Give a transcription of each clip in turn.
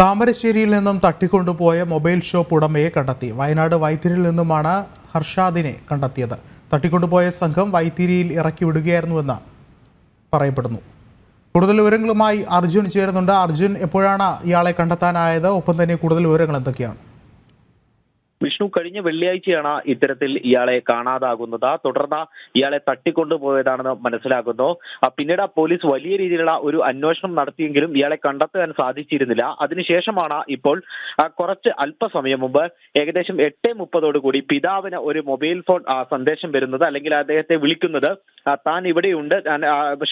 താമരശ്ശേരിയിൽ നിന്നും തട്ടിക്കൊണ്ടുപോയ മൊബൈൽ ഷോപ്പ് ഉടമയെ കണ്ടെത്തി. വയനാട് വൈത്തിരിയിൽ നിന്നുമാണ് ഹർഷാദിനെ കണ്ടെത്തിയത്. തട്ടിക്കൊണ്ടുപോയ സംഘം വൈത്തിരിയിൽ ഇറക്കി വിടുകയായിരുന്നുവെന്ന് പറയപ്പെടുന്നു. കൂടുതൽ വിവരങ്ങളുമായി അർജുൻ ചേരുന്നുണ്ട്. അർജുൻ എപ്പോഴാണ് ഇയാളെ കണ്ടെത്താനായത്? ഒപ്പം തന്നെ കൂടുതൽ വിവരങ്ങൾ എന്തൊക്കെയാണ്? വിഷ്ണു കഴിഞ്ഞ വെള്ളിയാഴ്ചയാണ് ഇത്തരത്തിൽ ഇയാളെ കാണാതാകുന്നത്. തുടർന്ന് ഇയാളെ തട്ടിക്കൊണ്ടുപോയതാണെന്ന് മനസ്സിലാകുന്നു. പിന്നീട് പോലീസ് വലിയ രീതിയിലുള്ള ഒരു അന്വേഷണം നടത്തിയെങ്കിലും ഇയാളെ കണ്ടെത്താൻ സാധിച്ചിരുന്നില്ല. അതിനുശേഷമാണ് ഇപ്പോൾ കുറച്ച് അല്പസമയം മുമ്പ് ഏകദേശം എട്ട് മുപ്പതോടുകൂടി പിതാവിന് ഒരു മൊബൈൽ ഫോൺ സന്ദേശം വരുന്നത് അല്ലെങ്കിൽ അദ്ദേഹത്തെ വിളിക്കുന്നത് താൻ ഇവിടെയുണ്ട്.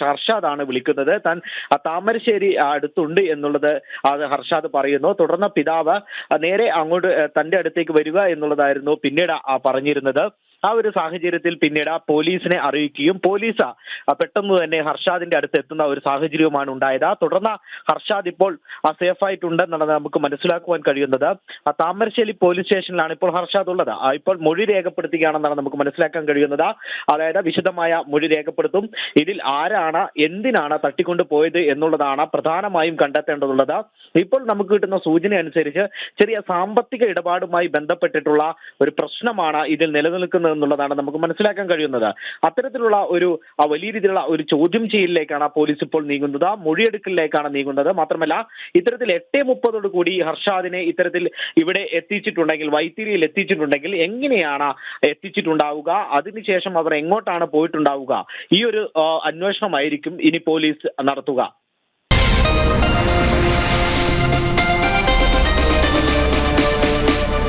ഹർഷാദാണ് വിളിക്കുന്നത്. താൻ താമരശ്ശേരി അടുത്തുണ്ട് എന്നുള്ളത് ഹർഷാദ് പറയുന്നു. തുടർന്ന് പിതാവ് നേരെ അങ്ങോട്ട് തന്റെ അടുത്തേക്ക് വരിക എന്നുള്ളതായിരുന്നു പിന്നീട് പറഞ്ഞിരുന്നത്. ആ ഒരു സാഹചര്യത്തിൽ പിന്നീട് ആ പോലീസിനെ അറിയിക്കുകയും പോലീസ് പെട്ടെന്ന് തന്നെ ഹർഷാദിന്റെ അടുത്ത് എത്തുന്ന ഒരു സാഹചര്യവുമാണ് ഉണ്ടായത്. തുടർന്ന് ഹർഷാദ് ഇപ്പോൾ സേഫ് ആയിട്ടുണ്ടെന്നാണ് നമുക്ക് മനസ്സിലാക്കുവാൻ കഴിയുന്നത്. ആ, താമരശ്ശേരി പോലീസ് സ്റ്റേഷനിലാണ് ഇപ്പോൾ ഹർഷാദ് ഉള്ളത്. ഇപ്പോൾ മൊഴി രേഖപ്പെടുത്തുകയാണെന്നാണ് നമുക്ക് മനസ്സിലാക്കാൻ കഴിയുന്നത്. അതായത് വിശദമായ മൊഴി രേഖപ്പെടുത്തും. ഇതിൽ ആരാണ് എന്തിനാണ് തട്ടിക്കൊണ്ട് പോയത് എന്നുള്ളതാണ് പ്രധാനമായും കണ്ടെത്തേണ്ടതുള്ളത്. ഇപ്പോൾ നമുക്ക് കിട്ടുന്ന സൂചന അനുസരിച്ച് ചെറിയ സാമ്പത്തിക ഇടപാടുമായി ബന്ധപ്പെട്ടിട്ടുള്ള ഒരു പ്രശ്നമാണ് ഇതിൽ നിലനിൽക്കുന്നത് എന്നുള്ളതാണ് നമുക്ക് മനസ്സിലാക്കാൻ കഴിയുന്നത്. അത്തരത്തിലുള്ള ഒരു വലിയ രീതിയിലുള്ള ഒരു ചോദ്യം ചെയ്യലിലേക്കാണ് പോലീസ് ഇപ്പോൾ നീങ്ങുന്നത്. മൊഴിയെടുക്കലിലേക്കാണ് നീങ്ങുന്നത്. മാത്രമല്ല ഇത്തരത്തിൽ എട്ടേ മുപ്പതോട് കൂടി ഹർഷാദിനെ ഇത്തരത്തിൽ ഇവിടെ എത്തിച്ചിട്ടുണ്ടെങ്കിൽ വൈത്തിരിയിൽ എത്തിച്ചിട്ടുണ്ടെങ്കിൽ എങ്ങനെയാണ് എത്തിച്ചിട്ടുണ്ടാവുക? അതിനുശേഷം അവർ എങ്ങോട്ടാണ് പോയിട്ടുണ്ടാവുക? ഈ ഒരു അന്വേഷണമായിരിക്കും ഇനി പോലീസ് നടത്തുക.